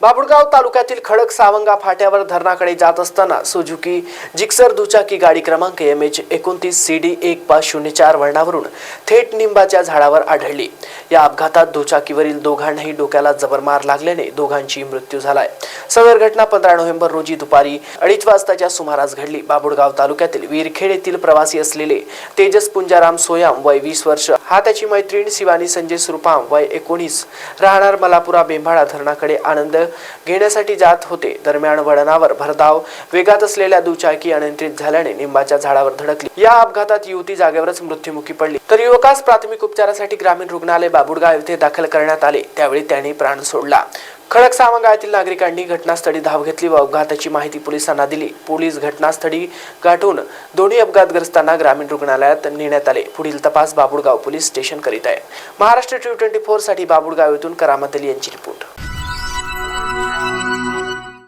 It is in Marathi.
बाबुळगाव तालुक्यातील खडक सावंगा फाट्यावर धरणाकडे जात असताना सुझुकी जिक्सर दुचाकी गाडी क्रमांक एम एच एकोणतीस सी डी एक पाच शून्य चार वळणावरून थेट निंबाच्या झाडावर आढळली. या अपघातात दुचाकीवरील दोघांनाही डोक्याला जबर मार लागल्याने दोघांची मृत्यू झालाय. सदर घटना पंधरा नोव्हेंबर रोजी दुपारी अडीच वाजताच्या सुमारास घडली. बाबुळगाव तालुक्यातील वीरखेड येथील प्रवासी असलेले तेजस पुंजाराम सोयाम वय वीस वर्ष. हा त्याची मैत्रीण शिवानी संजय सुरपाम वय एकोणीस. राहणार मलापुरा बेंभाळा धरणाकडे आनंद घेण्यासाठी जात होते. दरम्यान वळणावर भरधाव वेगात असलेल्या दुचाकी अनियंत्रित झाल्याने निंबाच्या झाडावर धडकली. या अपघातात युवती जागेवरच मृत्युमुखी पडली. तर युवकास प्राथमिक उपचारासाठी ग्रामीण रुग्णालय बाबुडगाव येथे दाखल करण्यात आले. त्यावेळी त्यांनी प्राण सोडला. खडक सावंगा नागरिकांनी घटनास्थळी धाव घेतली व अपघाताची माहिती पोलिसांना दिली. पोलीस घटनास्थळी गाठून दोन्ही अपघातग्रस्तांना ग्रामीण रुग्णालयात नेण्यात आले. पुढील तपास बाबुळगाव पोलीस स्टेशन करीत आहे. महाराष्ट्र टी ट्वेंटी फोरसाठी बाबुळगाव येथून करामत अली यांची रिपोर्ट.